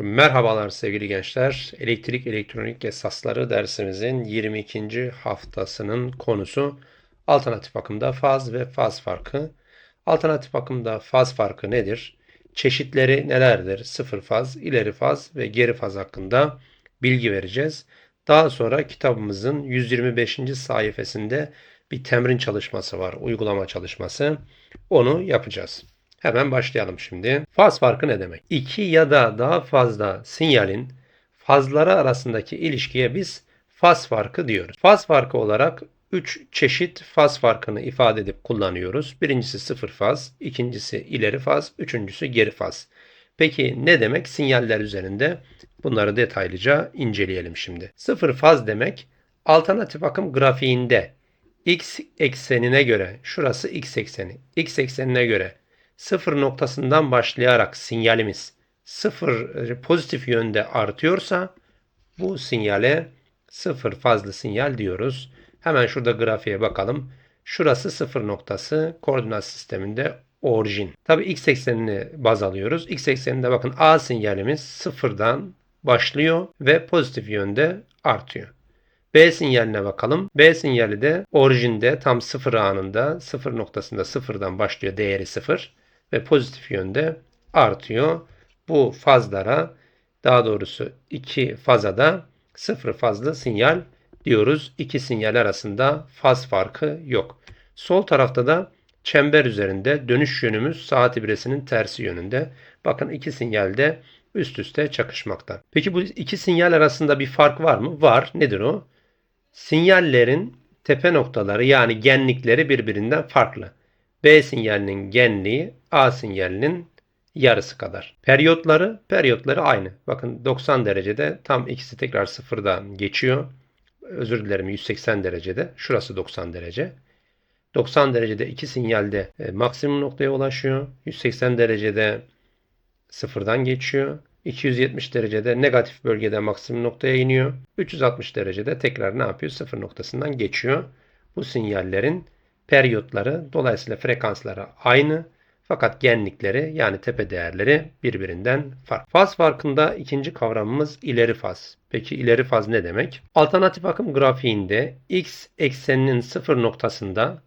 Merhabalar sevgili gençler. Elektrik elektronik esasları dersimizin 22. haftasının konusu alternatif akımda faz ve faz farkı. Alternatif akımda faz farkı nedir? Çeşitleri nelerdir? Sıfır faz, ileri faz ve geri faz hakkında bilgi vereceğiz. Daha sonra kitabımızın 125. sayfasında bir temrin çalışması var, uygulama çalışması. Onu yapacağız. Hemen başlayalım şimdi. Faz farkı ne demek? İki ya da daha fazla sinyalin fazları arasındaki ilişkiye biz faz farkı diyoruz. Faz farkı olarak 3 çeşit faz farkını ifade edip kullanıyoruz. Birincisi sıfır faz, ikincisi ileri faz, üçüncüsü geri faz. Peki ne demek? Sinyaller üzerinde bunları detaylıca inceleyelim şimdi. Sıfır faz demek alternatif akım grafiğinde x eksenine göre, şurası x ekseni, x eksenine göre sıfır noktasından başlayarak sinyalimiz sıfır e, pozitif yönde artıyorsa bu sinyale sıfır fazlı sinyal diyoruz. Hemen şurada grafiğe bakalım. Şurası sıfır noktası koordinat sisteminde orijin. Tabi x eksenini baz alıyoruz. X ekseninde bakın A sinyalimiz sıfırdan başlıyor ve pozitif yönde artıyor. B sinyaline bakalım. B sinyali de orijinde tam sıfır anında sıfır noktasında sıfırdan başlıyor değeri sıfır ve pozitif yönde artıyor. Bu fazlara daha doğrusu iki faza da sıfır fazlı sinyal diyoruz. İki sinyal arasında faz farkı yok. Sol tarafta da çember üzerinde dönüş yönümüz saat ibresinin tersi yönünde. Bakın iki sinyalde üst üste çakışmakta. Peki bu iki sinyal arasında bir fark var mı? Var. Nedir o? Sinyallerin tepe noktaları yani genlikleri birbirinden farklı. B sinyalinin genliği A sinyalinin yarısı kadar. Periyotları, periyotları aynı. Bakın 90 derecede tam ikisi tekrar sıfırdan geçiyor. Özür dilerim 180 derecede. Şurası 90 derece. 90 derecede iki sinyalde e, maksimum noktaya ulaşıyor. 180 derecede sıfırdan geçiyor. 270 derecede negatif bölgede maksimum noktaya iniyor. 360 derecede tekrar ne yapıyor? Sıfır noktasından geçiyor. Bu sinyallerin periyotları dolayısıyla frekansları aynı fakat genlikleri yani tepe değerleri birbirinden farklı. Faz farkında ikinci kavramımız ileri faz. Peki ileri faz ne demek? Alternatif akım grafiğinde x ekseninin sıfır noktasında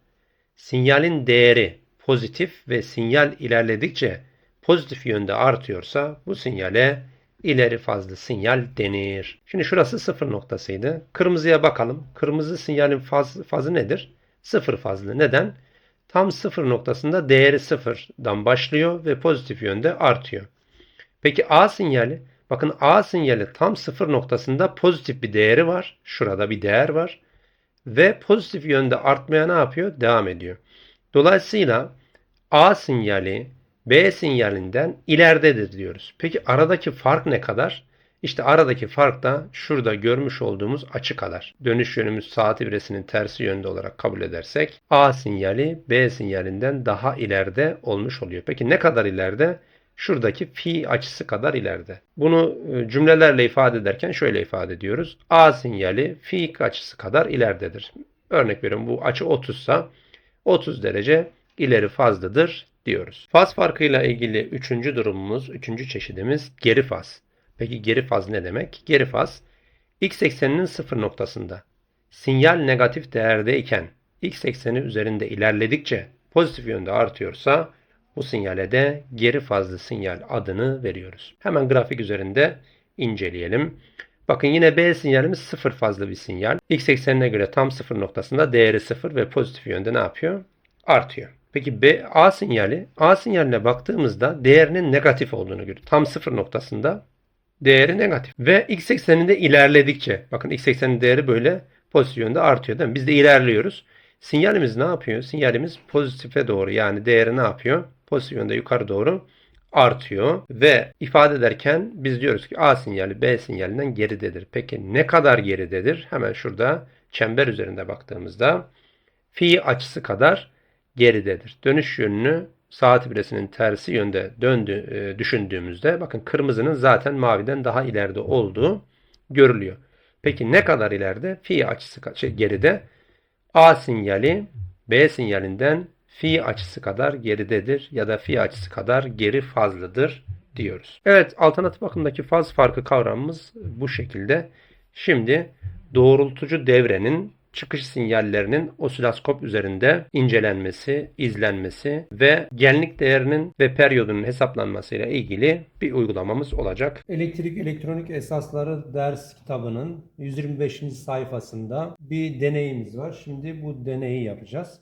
sinyalin değeri pozitif ve sinyal ilerledikçe pozitif yönde artıyorsa bu sinyale ileri fazlı sinyal denir. Şimdi şurası sıfır noktasıydı. Kırmızıya bakalım. Kırmızı sinyalin faz, fazı nedir? Sıfır fazlı. Neden? Tam sıfır noktasında değeri sıfırdan başlıyor ve pozitif yönde artıyor. Peki A sinyali? Bakın A sinyali tam sıfır noktasında pozitif bir değeri var. Şurada bir değer var. Ve pozitif yönde artmaya ne yapıyor? Devam ediyor. Dolayısıyla A sinyali B sinyalinden ileridedir diyoruz. Peki aradaki fark ne kadar? İşte aradaki fark da şurada görmüş olduğumuz açı kadar. Dönüş yönümüz saat ibresinin tersi yönde olarak kabul edersek A sinyali B sinyalinden daha ileride olmuş oluyor. Peki ne kadar ileride? Şuradaki fi açısı kadar ileride. Bunu e, cümlelerle ifade ederken şöyle ifade ediyoruz. A sinyali fi açısı kadar ileridedir. Örnek veriyorum bu açı 30 sa 30 derece ileri fazladır diyoruz. Faz farkıyla ilgili üçüncü durumumuz, üçüncü çeşidimiz geri faz. Peki geri faz ne demek? Geri faz x ekseninin sıfır noktasında sinyal negatif değerdeyken x ekseni üzerinde ilerledikçe pozitif yönde artıyorsa bu sinyale de geri fazlı sinyal adını veriyoruz. Hemen grafik üzerinde inceleyelim. Bakın yine B sinyalimiz sıfır fazlı bir sinyal. X eksenine göre tam sıfır noktasında değeri sıfır ve pozitif yönde ne yapıyor? Artıyor. Peki B, A sinyali, A sinyaline baktığımızda değerinin negatif olduğunu görüyoruz. Tam sıfır noktasında değeri negatif. Ve x ekseninde ilerledikçe, bakın x eksenin değeri böyle pozitif yönde artıyor değil mi? Biz de ilerliyoruz. Sinyalimiz ne yapıyor? Sinyalimiz pozitife doğru yani değeri ne yapıyor? Pozitif yönde yukarı doğru artıyor ve ifade ederken biz diyoruz ki A sinyali B sinyalinden geridedir. Peki ne kadar geridedir? Hemen şurada çember üzerinde baktığımızda fi açısı kadar geridedir. Dönüş yönünü saat ibresinin tersi yönde döndü e, düşündüğümüzde bakın kırmızının zaten maviden daha ileride olduğu görülüyor. Peki ne kadar ileride? Fi açısı şey, geride. A sinyali B sinyalinden fi açısı kadar geridedir ya da fi açısı kadar geri fazladır diyoruz. Evet, alternatif akımdaki faz farkı kavramımız bu şekilde. Şimdi doğrultucu devrenin çıkış sinyallerinin osiloskop üzerinde incelenmesi, izlenmesi ve genlik değerinin ve periyodunun hesaplanmasıyla ilgili bir uygulamamız olacak. Elektrik elektronik esasları ders kitabının 125. sayfasında bir deneyimiz var. Şimdi bu deneyi yapacağız.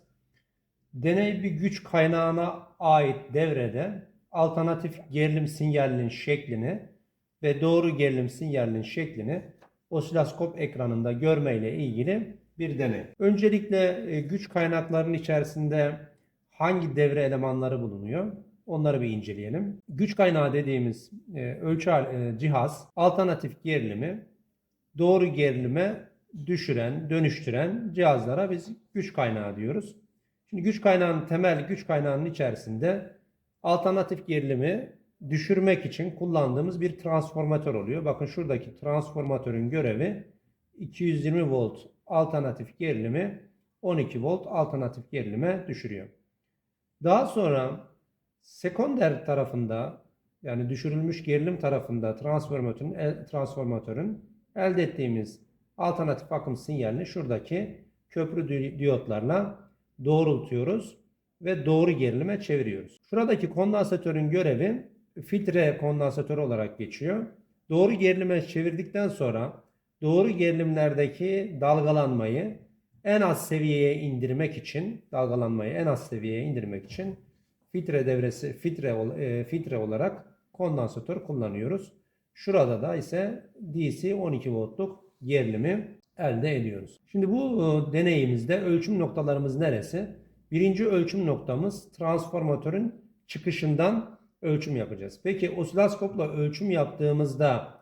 Deney bir güç kaynağına ait devrede alternatif gerilim sinyalinin şeklini ve doğru gerilim sinyalinin şeklini osiloskop ekranında görmeyle ilgili bir deney. Öncelikle e, güç kaynaklarının içerisinde hangi devre elemanları bulunuyor? Onları bir inceleyelim. Güç kaynağı dediğimiz e, ölçü e, cihaz alternatif gerilimi doğru gerilime düşüren, dönüştüren cihazlara biz güç kaynağı diyoruz. Şimdi güç kaynağının temel güç kaynağının içerisinde alternatif gerilimi düşürmek için kullandığımız bir transformatör oluyor. Bakın şuradaki transformatörün görevi 220 volt alternatif gerilimi 12 volt alternatif gerilime düşürüyor. Daha sonra sekonder tarafında yani düşürülmüş gerilim tarafında transformatörün transformatörün elde ettiğimiz alternatif akım sinyalini şuradaki köprü di- diyotlarla doğrultuyoruz ve doğru gerilime çeviriyoruz. Şuradaki kondansatörün görevi filtre kondansatörü olarak geçiyor. Doğru gerilime çevirdikten sonra doğru gerilimlerdeki dalgalanmayı en az seviyeye indirmek için, dalgalanmayı en az seviyeye indirmek için filtre devresi filtre e, filtre olarak kondansatör kullanıyoruz. Şurada da ise DC 12 voltluk gerilimi elde ediyoruz. Şimdi bu e, deneyimizde ölçüm noktalarımız neresi? Birinci ölçüm noktamız transformatörün çıkışından ölçüm yapacağız. Peki osiloskopla ölçüm yaptığımızda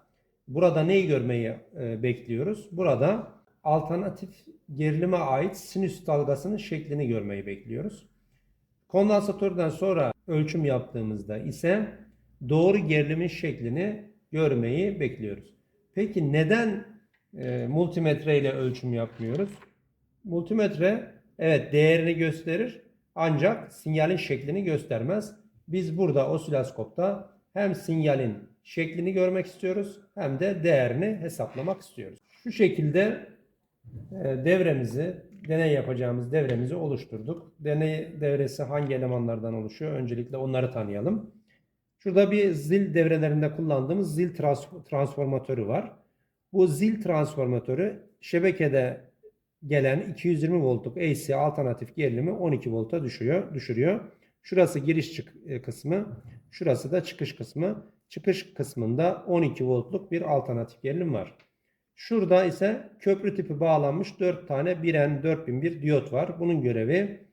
burada neyi görmeyi e, bekliyoruz? Burada alternatif gerilime ait sinüs dalgasının şeklini görmeyi bekliyoruz. Kondansatörden sonra ölçüm yaptığımızda ise doğru gerilimin şeklini görmeyi bekliyoruz. Peki neden e, multimetre ile ölçüm yapmıyoruz? Multimetre evet değerini gösterir ancak sinyalin şeklini göstermez. Biz burada osiloskopta hem sinyalin şeklini görmek istiyoruz hem de değerini hesaplamak istiyoruz. Şu şekilde e, devremizi, deney yapacağımız devremizi oluşturduk. Deney devresi hangi elemanlardan oluşuyor? Öncelikle onları tanıyalım. Şurada bir zil devrelerinde kullandığımız zil trans- transformatörü var. Bu zil transformatörü şebekede gelen 220 voltluk AC alternatif gerilimi 12 volta düşüyor, düşürüyor. Şurası giriş çık e, kısmı, şurası da çıkış kısmı. Çıkış kısmında 12 voltluk bir alternatif gerilim var. Şurada ise köprü tipi bağlanmış 4 tane 1N 4001 diyot var. Bunun görevi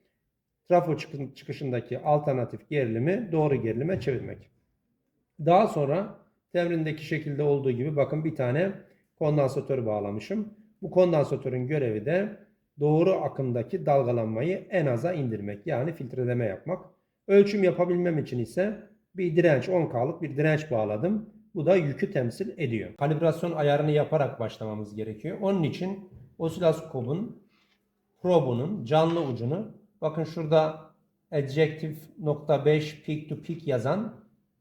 trafo çıkı- çıkışındaki alternatif gerilimi doğru gerilime çevirmek. Daha sonra temrindeki şekilde olduğu gibi bakın bir tane kondansatör bağlamışım. Bu kondansatörün görevi de doğru akımdaki dalgalanmayı en aza indirmek. Yani filtreleme yapmak. Ölçüm yapabilmem için ise bir direnç 10K'lık bir direnç bağladım. Bu da yükü temsil ediyor. Kalibrasyon ayarını yaparak başlamamız gerekiyor. Onun için osiloskopun probunun canlı ucunu bakın şurada adjective nokta 5 peak to peak yazan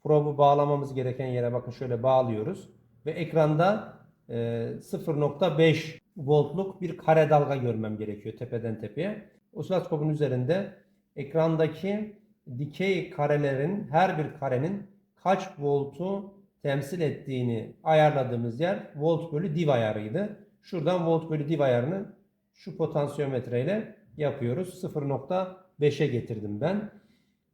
probu bağlamamız gereken yere bakın şöyle bağlıyoruz ve ekranda e, 0.5 voltluk bir kare dalga görmem gerekiyor tepeden tepeye. Osiloskopun üzerinde ekrandaki dikey karelerin her bir karenin kaç voltu temsil ettiğini ayarladığımız yer volt bölü div ayarıydı. Şuradan volt bölü div ayarını şu potansiyometre ile yapıyoruz. 0.5'e getirdim ben.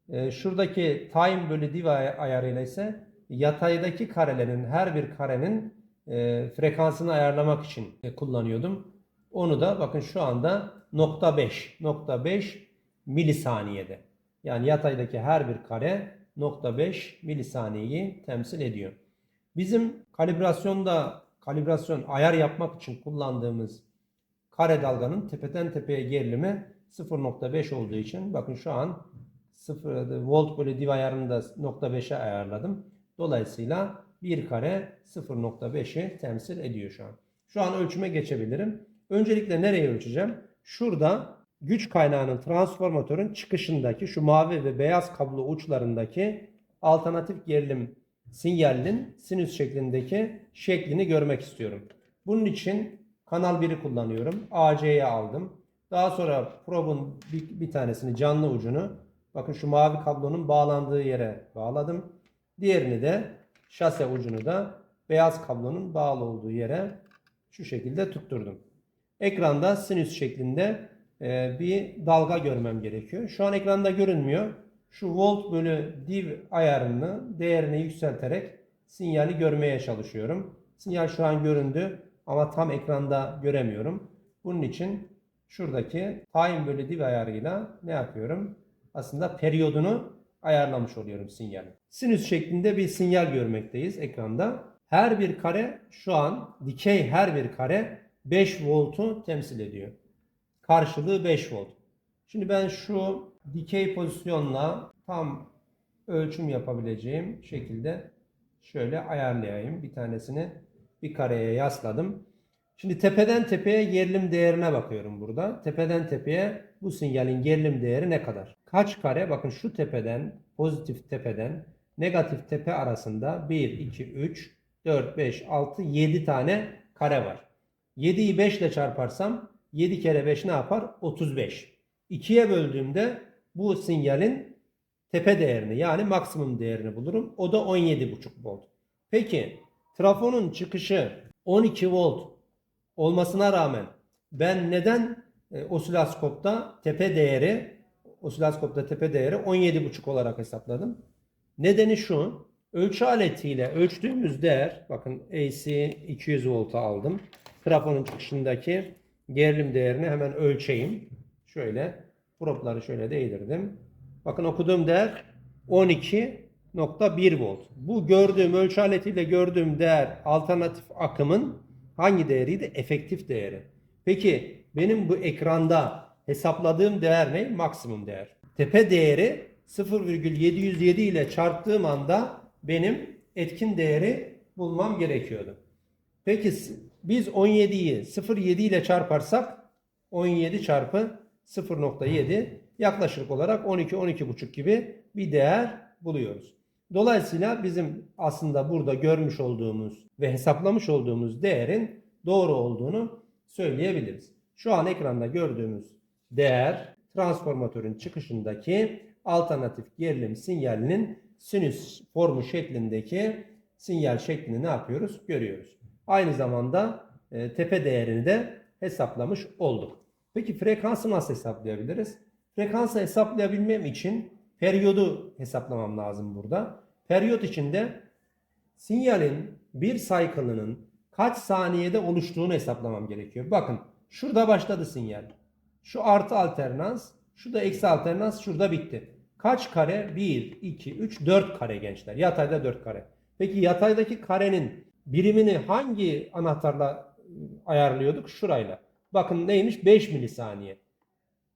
Ee, şuradaki time bölü div ay- ayarıyla ise yataydaki karelerin her bir karenin e, frekansını ayarlamak için kullanıyordum. Onu da bakın şu anda nokta 5, nokta 5 milisaniyede. Yani yataydaki her bir kare nokta 5 milisaniyeyi temsil ediyor. Bizim kalibrasyonda kalibrasyon ayar yapmak için kullandığımız kare dalganın tepeden tepeye gerilimi 0.5 olduğu için bakın şu an 0 volt bölü div ayarını da 0.5'e ayarladım. Dolayısıyla bir kare 0.5'i temsil ediyor şu an. Şu an ölçüme geçebilirim. Öncelikle nereye ölçeceğim? Şurada güç kaynağının transformatörün çıkışındaki şu mavi ve beyaz kablo uçlarındaki alternatif gerilim sinyalin sinüs şeklindeki şeklini görmek istiyorum. Bunun için kanal 1'i kullanıyorum. AC'ye aldım. Daha sonra probun bir, bir tanesini canlı ucunu bakın şu mavi kablonun bağlandığı yere bağladım. Diğerini de şase ucunu da beyaz kablonun bağlı olduğu yere şu şekilde tutturdum. Ekranda sinüs şeklinde bir dalga görmem gerekiyor. Şu an ekranda görünmüyor. Şu volt bölü div ayarını değerini yükselterek sinyali görmeye çalışıyorum. Sinyal şu an göründü ama tam ekranda göremiyorum. Bunun için şuradaki time bölü div ayarıyla ne yapıyorum? Aslında periyodunu ayarlamış oluyorum sinyalin. Sinüs şeklinde bir sinyal görmekteyiz ekranda. Her bir kare şu an dikey her bir kare 5 voltu temsil ediyor. Karşılığı 5 volt. Şimdi ben şu dikey pozisyonla tam ölçüm yapabileceğim şekilde şöyle ayarlayayım. Bir tanesini bir kareye yasladım. Şimdi tepeden tepeye gerilim değerine bakıyorum burada. Tepeden tepeye bu sinyalin gerilim değeri ne kadar? Kaç kare? Bakın şu tepeden, pozitif tepeden negatif tepe arasında 1, 2, 3, 4, 5, 6, 7 tane kare var. 7'yi 5 ile çarparsam 7 kere 5 ne yapar? 35. 2'ye böldüğümde bu sinyalin tepe değerini yani maksimum değerini bulurum. O da 17,5 volt. Peki trafonun çıkışı 12 volt olmasına rağmen ben neden e, osiloskopta tepe değeri osiloskopta tepe değeri 17,5 olarak hesapladım? Nedeni şu. Ölçü aletiyle ölçtüğümüz değer bakın AC 200 volta aldım. Trafonun çıkışındaki gerilim değerini hemen ölçeyim. Şöyle propları şöyle değdirdim. Bakın okuduğum değer 12.1 volt. Bu gördüğüm ölçü aletiyle gördüğüm değer alternatif akımın hangi değeriydi? Efektif değeri. Peki benim bu ekranda hesapladığım değer ne? Maksimum değer. Tepe değeri 0,707 ile çarptığım anda benim etkin değeri bulmam gerekiyordu. Peki biz 17'yi 0,7 ile çarparsak 17 çarpı 0.7 yaklaşık olarak 12-12,5 gibi bir değer buluyoruz. Dolayısıyla bizim aslında burada görmüş olduğumuz ve hesaplamış olduğumuz değerin doğru olduğunu söyleyebiliriz. Şu an ekranda gördüğümüz değer transformatörün çıkışındaki alternatif gerilim sinyalinin sinüs formu şeklindeki sinyal şeklini ne yapıyoruz? Görüyoruz. Aynı zamanda e, tepe değerini de hesaplamış olduk. Peki frekansı nasıl hesaplayabiliriz? Frekansı hesaplayabilmem için periyodu hesaplamam lazım burada. Periyot içinde sinyalin bir cycle'ının kaç saniyede oluştuğunu hesaplamam gerekiyor. Bakın şurada başladı sinyal. Şu artı alternans, şu da eksi alternans, şurada bitti. Kaç kare? 1, 2, 3, 4 kare gençler. Yatayda 4 kare. Peki yataydaki karenin birimini hangi anahtarla ayarlıyorduk? Şurayla. Bakın neymiş? 5 milisaniye.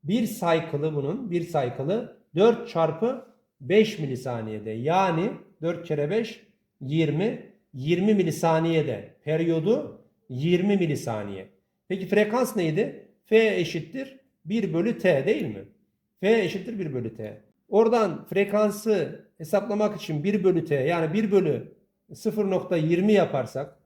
Bir cycle'ı bunun, bir cycle'ı 4 çarpı 5 milisaniyede. Yani 4 kere 5 20. 20 milisaniyede. Periyodu 20 milisaniye. Peki frekans neydi? F eşittir 1 bölü T değil mi? F eşittir 1 bölü T. Oradan frekansı hesaplamak için 1 bölü T yani 1 bölü 0.20 yaparsak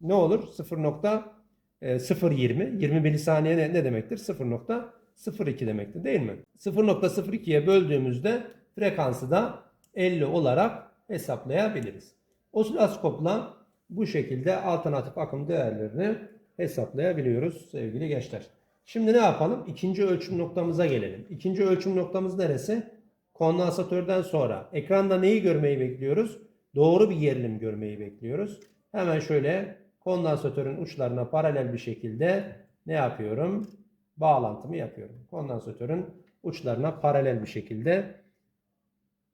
ne olur? 0.020 20 milisaniye ne, ne demektir? 0.02 demektir değil mi? 0.02'ye böldüğümüzde frekansı da 50 olarak hesaplayabiliriz. Osiloskopla bu şekilde alternatif akım değerlerini hesaplayabiliyoruz sevgili gençler. Şimdi ne yapalım? İkinci ölçüm noktamıza gelelim. İkinci ölçüm noktamız neresi? Kondansatörden sonra. Ekranda neyi görmeyi bekliyoruz? Doğru bir gerilim görmeyi bekliyoruz. Hemen şöyle kondansatörün uçlarına paralel bir şekilde ne yapıyorum? Bağlantımı yapıyorum. Kondansatörün uçlarına paralel bir şekilde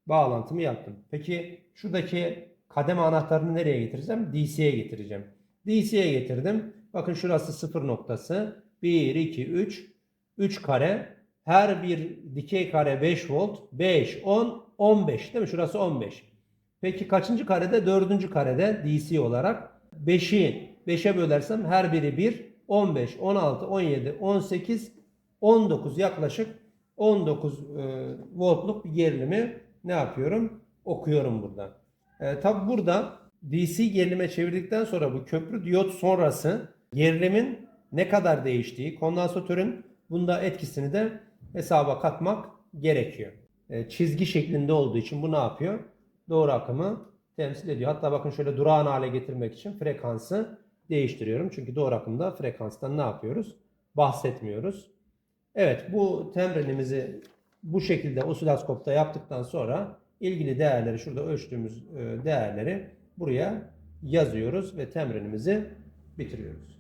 bağlantımı yaptım. Peki şuradaki kademe anahtarını nereye getireceğim? DC'ye getireceğim. DC'ye getirdim. Bakın şurası sıfır noktası. 1, 2, 3. 3 kare. Her bir dikey kare 5 volt. 5, 10, 15 değil mi? Şurası 15. Peki kaçıncı karede? Dördüncü karede DC olarak. 5'i 5'e bölersem her biri 1. 15, 16, 17, 18, 19 yaklaşık 19 e, voltluk bir gerilimi ne yapıyorum? Okuyorum burada. E, tabi burada DC gerilime çevirdikten sonra bu köprü diyot sonrası gerilimin ne kadar değiştiği, kondansatörün bunda etkisini de hesaba katmak gerekiyor. E, çizgi şeklinde olduğu için bu ne yapıyor? Doğru akımı temsil ediyor. Hatta bakın şöyle durağan hale getirmek için frekansı değiştiriyorum. Çünkü doğru akımda frekanstan ne yapıyoruz? Bahsetmiyoruz. Evet bu temrenimizi bu şekilde osiloskopta yaptıktan sonra ilgili değerleri şurada ölçtüğümüz e, değerleri buraya yazıyoruz ve temrenimizi bitiriyoruz.